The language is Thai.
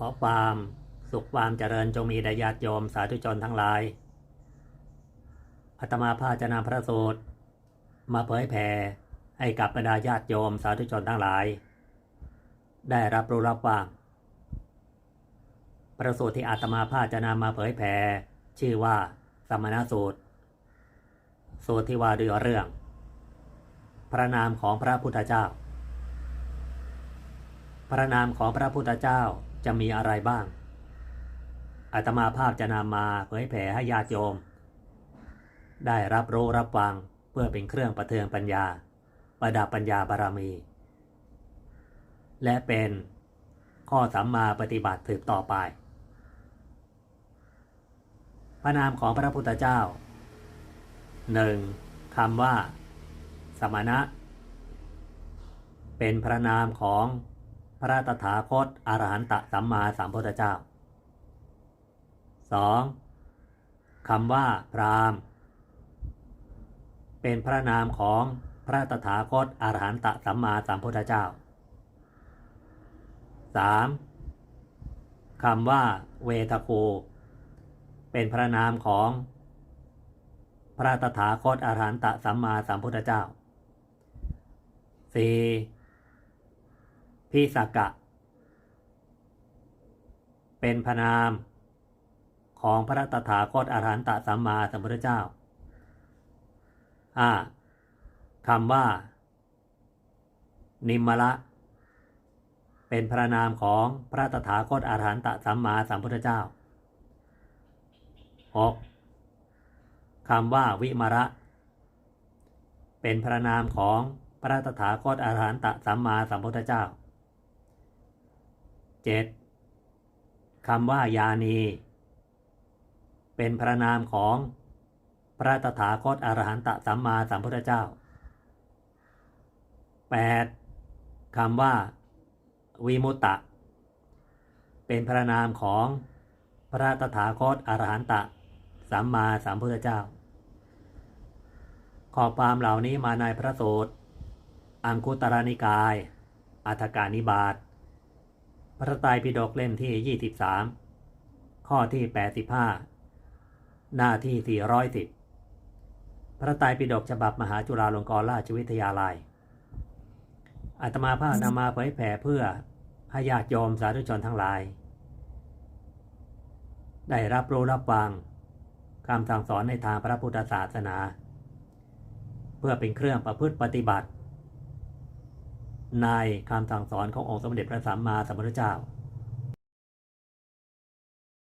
ขอความสุขความเจริญจงมีแด่ญาติโยมสาธุชนทั้งหลายอาตมาภาจะนำพระสูตร มาเผยแผ่ให้กับบรรดาญาติโยมสาธุชนทั้งหลาย ได้รับรู้รับฟังพระสูตรที่อาตมาภาจะนำมาเผยแผ่ชื่อว่าสมณสูตร สูตรที่ว่าด้วยเรื่อง พระนามของพระพุทธเจ้า พระนามของพระพุทธเจ้า จะมีอะไรบ้าง อาตมาภาพจะนำมาเผยแผ่ให้ญาติโยม ได้รับรู้รับฟังเพื่อเป็นเครื่องประเทืองปัญญา ประดับปัญญาบารมี และเป็นข้อสัมมาปฏิบัติสืบต่อไป พระนามของพระพุทธเจ้าหนึ่งคำว่า สมณะ เป็นพระนามของ พระตถาคตอรหันตสัมมาสัมพุทธเจ้า 2. คำว่าพรามเป็นพระนามของพระตถาคตอรหันตสัมมาสัมพุทธเจ้า 3. คำว่าเวทคูเป็นพระนามของพระตถาคตอรหันตสัมมาสัมพุทธเจ้า 4. พิสกะ เป็นพระนามของพระตถาคตอรหันตสัมมาสัมพุทธเจ้าคำว่า นิมมละ เป็นพระนามของพระตถาคตอรหันตสัมมาสัมพุทธเจ้า 6. คำว่าวิมระ เป็นพระนามของพระตถาคตอรหันตสัมมาสัมพุทธเจ้า 7. คำว่ายานี เป็นพระนามของพระตถาคตอรหันตสัมมาสัมพุทธเจ้า 8. คำว่าวิมุตตะ เป็นพระนามของพระตถาคตอรหันตสัมมาสัมพุทธเจ้า ขอความเหล่านี้มาในพระสูตร อังคุตรนิกาย อัฏฐกานิบาต พระไตรปิฎกเล่มที่ 23 ข้อที่ 85 หน้าที่ 410 พระไตรปิฎกฉบับมหาจุฬาลงกรณราชวิทยาลัยอาตมาภาพนำมาเผยแผ่เพื่อให้ญาติโยมสาธุชนทั้งหลาย ได้รับรู้รับฟังคำสั่งสอนในทางพระพุทธศาสนา เพื่อเป็นเครื่องประพฤติปฏิบัติ ในคำสั่งสอนขององค์สมเด็จพระสัมมาสัมพุทธเจ้า